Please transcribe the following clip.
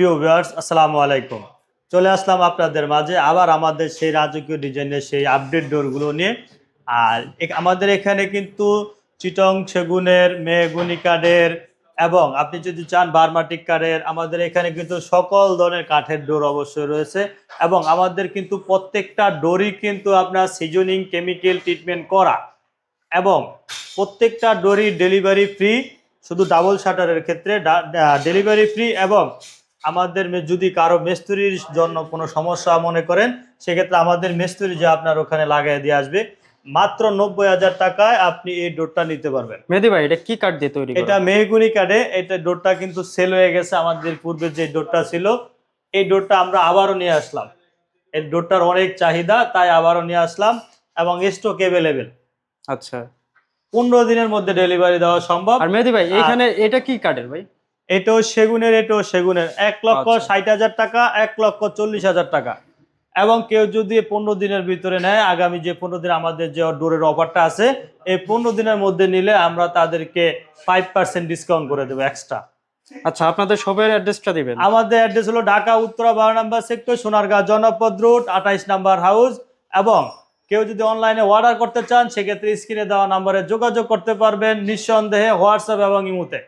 প্রিয় ভিউয়ার্স, আসসালামু আলাইকুম। চলে আসলাম আপনাদের মাঝে আবার আমাদের সেই রাজকীয় ডিজাইনের সেই আপডেট ডোরগুলো নিয়ে। আর আমাদের এখানে কিন্তু চিটং সেগুনের মেগুনি কাঠের এবং আপনি যদি চান বার্মাটিক কাঠের, আমাদের এখানে কিন্তু সকল ধরনের কাঠের ডোর অবশ্যই রয়েছে এবং আমাদের কিন্তু প্রত্যেকটা ডোরই কিন্তু আপনার সিজনিং কেমিক্যাল ট্রিটমেন্ট করা এবং প্রত্যেকটা ডোরই ডেলিভারি ফ্রি, শুধু ডাবল শাটারের ক্ষেত্রে ডেলিভারি ফ্রি এবং আমাদের যদি কারও মিস্ত্রির জন্য কোনো সমস্যা মনে করেন সেক্ষেত্রে আমাদের মিস্ত্রি যে আপনার ওখানে লাগাই দিয়ে আসবে। মাত্র নব্বই হাজার টাকায় আপনি এই ডোরটা নিতে পারবেন। মেহেদি ভাই এটা কি কাঠ দিয়ে তৈরি এটা মেহগুনি কার্ডে এটা ডোরটা কিন্তু সেল হয়ে গেছে আমাদের পূর্বে যে ডোরটা ছিল। এই ডোরটা আমরা আবারও নিয়ে আসলাম। এই ডোরটার অনেক চাহিদা তাই আবারও নিয়ে আসলাম এবং স্টক অ্যাভেলেবেল আচ্ছা। পনেরো দিনের মধ্যে ডেলিভারি দেওয়া সম্ভব। আর মেহেদি ভাই এখানে এটা কি কাঠের ভাই? এটাও সেগুনের এটাও সেগুনের। এক লক্ষ আচ্ছা। ষাট হাজার টাকা এক লক্ষ চল্লিশ হাজার টাকা। এবং কেউ যদি পনেরো দিনের ভিতরে নেয় আগামী যে পনেরো দিন আমাদের যে ডোরের অফারটা আছে এই পনেরো দিনের মধ্যে নিলে আমরা তাদেরকে ফাইভ পার্সেন্ট ডিসকাউন্ট করে দেবো এক্সট্রা আচ্ছা আপনাদের শপের অ্যাড্রেসটা দিবেন। আমাদের অ্যাড্রেস হলো ঢাকা উত্তরা বারো নাম্বার সেক্টর সোনারগাঁ জনপদ রোড আঠাইশ নাম্বার হাউস। এবং কেউ যদি অনলাইনে অর্ডার করতে চান সেক্ষেত্রে স্ক্রিনে দেওয়া নাম্বারে যোগাযোগ করতে পারবেন নিঃসন্দেহে হোয়াটসঅ্যাপ এবং ইমুতে।